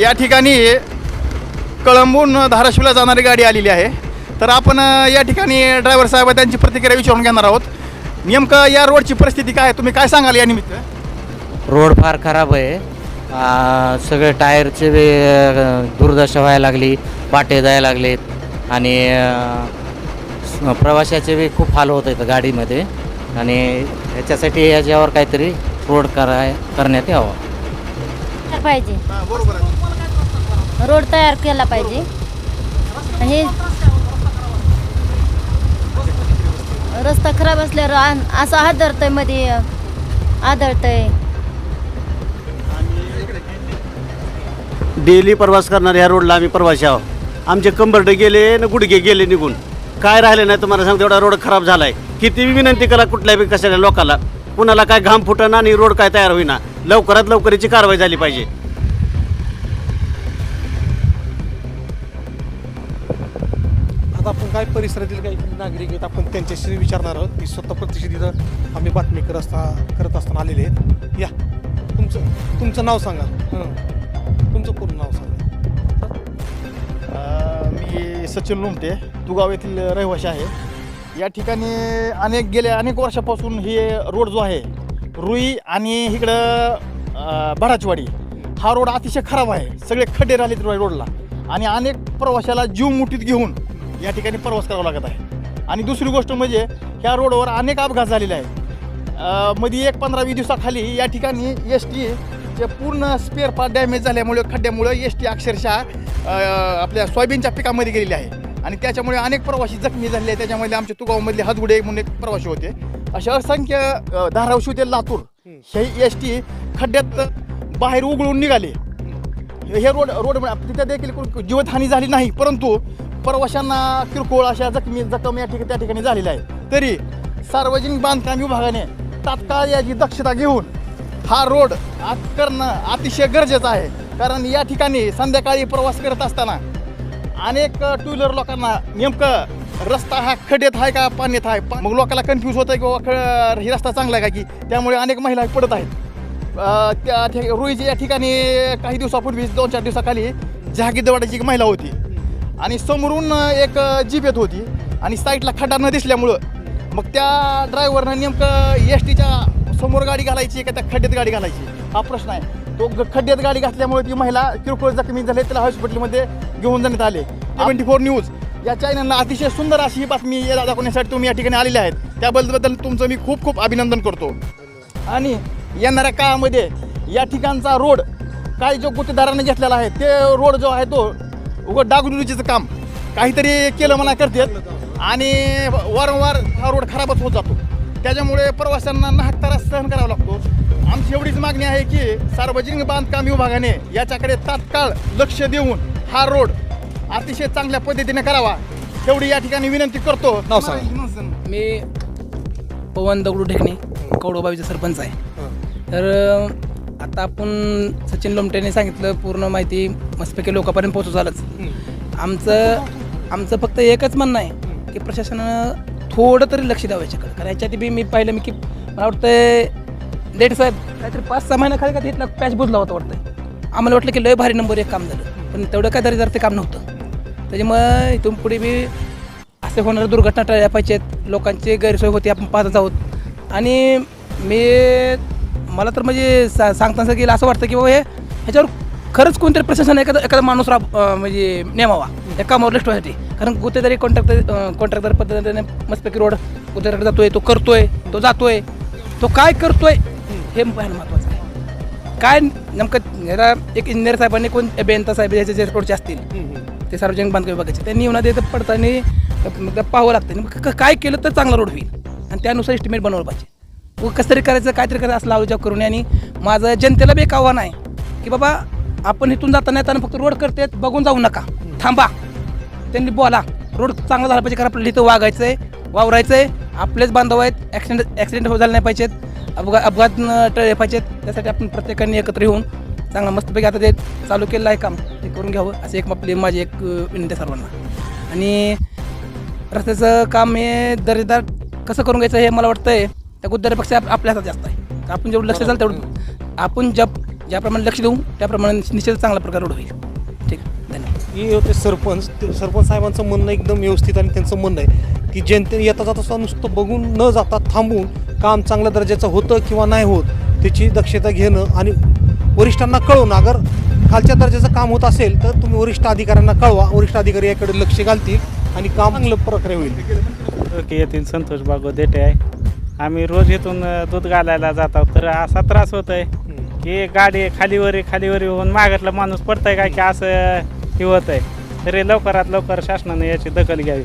या ठिकाणी कळंबून धाराशिवला जाणारी गाडी आलेली आहे. तर आपण या ठिकाणी ड्रायव्हर साहेब त्यांची प्रतिक्रिया विचारून घेणार आहोत. नेमकं या रोडची परिस्थिती काय आहे? तुम्ही काय सांगाल या निमित्त? रोड फार खराब आहे. सगळे टायरचे बी दुर्दशा व्हायला लागली पाटे जायला लागलेत. आणि प्रवाशाचे बी खूप हाल होत आहेत गाडीमध्ये. आणि ह्याच्यासाठी याच्यावर काहीतरी रोड कराय करण्यात यावं. पाहिजे. बरोबर आहे. रोड तयार केला पाहिजे. हे रस्ता खराब असल्यावर आन- असं आदळतंयमध्ये आदळतंय. डेली प्रवास करणाऱ्या ह्या रोडला आम्ही प्रवासी आहोत. आमचे कंबरडे गेले न गुडघे गेले निघून. काय राहिले नाही तुम्हाला सांगतो एवढा रोड खराब झालाय. किती बी विनंती करा कुठल्याही बी कशाला लोकाला. कुणाला काय घाम फुटना आणि रोड काय तयार होईना. लवकरात लवकरची कारवाई झाली पाहिजे. आता आपण काय परिसरातील काही नागरिक आहेत आपण त्यांच्याशी विचारणार आहोत. की स्वतः प्रत्यक्ष तिथं आम्ही बातमी करत असता करत असताना आलेले आहेत. या. तुमचं तुमचं नाव सांगा. हं. तुमचं पूर्ण नाव सांगा. मी सचिन लोमटे तुगाव येथील रहिवासी आहे. या ठिकाणी अनेक गेल्या अनेक वर्षापासून हे रोड जो आहे रुई आणि इकडं अ, भडाचवाडी हा रोड अतिशय खराब आहे. सगळे खड्डे राहिलेत रोडला. आणि अनेक प्रवाशाला जीव मुठीत घेऊन या ठिकाणी प्रवास करावा लागत आहे. आणि दुसरी गोष्ट म्हणजे ह्या रोडवर अनेक अपघात झालेले आहेत. मध्ये एक पंधरा वीस दिवसाखाली या ठिकाणी एस टीचे पूर्ण स्पेअर पार्ट डॅमेज झाल्यामुळे खड्ड्यामुळे एस टी अक्षरशः आपल्या सोयाबीनच्या पिकामध्ये गेलेली आहे. आणि त्याच्यामुळे अनेक प्रवासी जखमी झाले. त्याच्यामध्ये आमचे तुगावमधले हातगुडे म्हणून एक प्रवासी होते. अशा असंख्य अ, धाराशिव ते लातूर हे एस टी खड्ड्यात बाहेर उघडून निघाले. हे रोड रोड तिथे देखील कोण- जीवितहानी झाली नाही परंतु प्रवाशांना किरकोळ अशा जखमी जखम या ठिकाणी त्या ठिकाणी झालेल्या आहे तरी सार्वजनिक बांधकाम विभागाने तात्काळ याची दक्षता घेऊन हा रोड आत करणं अतिशय गरजेचं आहे. कारण या ठिकाणी संध्याकाळी प्रवास करत असताना अनेक टू व्हीलर लोकांना नेमकं रस्ता हा खड्डेत आहे का पाण्यात आहे? मग लोकांना कन्फ्यूज होतं की बाबा ख ही रस्ता चांगला आहे का? की त्यामुळे अनेक महिला पडत आहेत. त्या ठिक रुईच्या या ठिकाणी काही दिवसापूर्वी दोन चार दिवसाखाली जहागीरवाड्याची एक महिला होती. आणि समोरून एक जीप येत होती. आणि साईडला खड्डा न दिसल्यामुळं मग त्या ड्रायव्हरनं नेमकं एस टीच्या समोर गाडी घालायची का त्या खड्ड्यात गाडी घालायची? हा प्रश्न आहे. तो ग- खड्ड्यात गाडी घातल्यामुळे ती महिला किरकोळ जखमी झाली त्याला हॉस्पिटलमध्ये घेऊन जाण्यात आले. ट्वेंटी फोर न्यूज या चॅनलला अतिशय सुंदर अशी ही बातमी दाखवण्यासाठी तुम्ही या ठिकाणी आलेले आहेत. त्याबद्दल तुमचं मी खूप खूप अभिनंदन करतो. आणि येणाऱ्या काळामध्ये या ठिकाणचा रोड काही जो गुत्तेदाराने घेतलेला आहे ते रोड जो आहे तो उघड डागडुजीचं काम. काहीतरी केलं म्हणा करतात. आणि वारंवार हा रोड खराबच होत जातो. त्याच्यामुळे प्रवाशांना नाहक त्रास सहन करावा लागतो. आमची एवढीच मागणी आहे की सार्वजनिक बांधकाम विभागाने याच्याकडे तात्काळ लक्ष देऊन हा रोड अतिशय चांगल्या पद्धतीने करावा. एवढी या ठिकाणी विनंती करतो. नाव सांगा. मी पवन दगडू ढेकणे कवडोबावीचा सरपंच आहे. तर आता आपण सचिन लोमटेने सांगितलं पूर्ण माहिती मस्तपैकी लोकांपर्यंत पोहोचू झालंच. आमचं आमचं फक्त एकच म्हणणं आहे की प्रशासनानं थोडं तरी लक्ष द्यावं याच्याकडे. कारण याच्यात बी मी पाहिलं मी की मला वाटतं डेट साहेब काहीतरी पाच सहा महिन्याखाली का तिथला पॅच बुजला होता वाटतं आम्हाला वाटलं की लय भारी नंबर एक काम झालं. पण तेवढं काय तरी जर ते काम नव्हतं. त्याच्यामुळे इथून पुढे बी असे होणाऱ्या दुर्घटना टाळल्या पाहिजेत. लोकांची गैरसोय होती आपण पाहतच आहोत. आणि मी मला तर म्हणजे सा सांगताना गेलं असं वाटतं की बाबा हे ह्याच्यावर खरंच कोणतरी प्रशासन एखादा एखादा माणूस राब म्हणजे नेमावा. या कामावर ठेवायसाठी कारण गुत्तेदारी कॉन्ट्रॅक्टर कॉन्ट्रॅक्टर पद्धतीने मस्तपैकी रोड गुत्तेदार जातोय तो करतोय तो जातोय. तो काय करतोय हे पाहायला महत्त्वाचं आहे. काय नेमकं याला एक इंजिनियर साहेबांनी कोण बेंता साहेब ह्याचे जे रोडचे असतील ते सार्वजनिक बांधकाम विभागाचे त्यांनी येऊन ते पडताना पाहावं लागतं. मग काय केलं तर चांगला रोड होईल. आणि त्यानुसार एस्टिमेट बनवलं पाहिजे. व कसं तरी करायचं काहीतरी करायचं असं लावलं करून. आणि माझं जनतेला बी एक आव्हान आहे की बाबा आपण इथून जाताना येताना फक्त रोड करते बघून जाऊ नका. थांबा. त्यांनी बोला. रोड चांगला झाला पाहिजे कारण आपल्याला इथं वागायचं आहे वावरायचं आहे आपलेच बांधव आहेत ॲक्सिडेंट ॲक्सिडेंट झाले नाही पाहिजेत. अपघात अपघात टळले पाहिजेत. त्यासाठी आपण प्रत्येकाने एकत्र येऊन चांगलं मस्तपैकी आता ते चालू केलेलं आहे काम. ते करून घ्यावं असं एक आपली माझी एक विनंती आहे सर्वांना. आणि रस्त्याचं काम हे दर्जेदार कसं करून घ्यायचं हे मला वाटतं आहे त्या गुद्दारापेक्षा आप- आपल्या हातात जास्त आहे. आपण जेवढं लक्ष झालं तेवढं आपण जप ज्याप्रमाणे लक्ष देऊ त्याप्रमाणे निश्चित चांगला प्रकार रोड होईल. हे होते सरपंच. ते सरपंच साहेबांचं म्हणणं एकदम व्यवस्थित आणि त्यांचं म्हणणं आहे की जनते येता जाता नुसतं बघून न जाता थांबून काम चांगल्या दर्जाचं होतं किंवा नाही होत त्याची दक्षता घेणं आणि वरिष्ठांना कळवणं. अगर खालच्या दर्जाचं काम होत असेल तर तुम्ही वरिष्ठ अधिकाऱ्यांना कळवा. वरिष्ठ अधिकारी याकडे लक्ष घालतील आणि काम चांगलं प्रकारे होईल. की येथील संतोष बागो देठे आहे. आम्ही रोज इथून दूध घालायला जातो. तर असा त्रास होत आहे की गाडी खालीवर खालीवर होऊन मागतला माणूस पडतंय काय की असं हे होत आहे तरी लवकरात लवकर शासनाने याची दखल घ्यावी.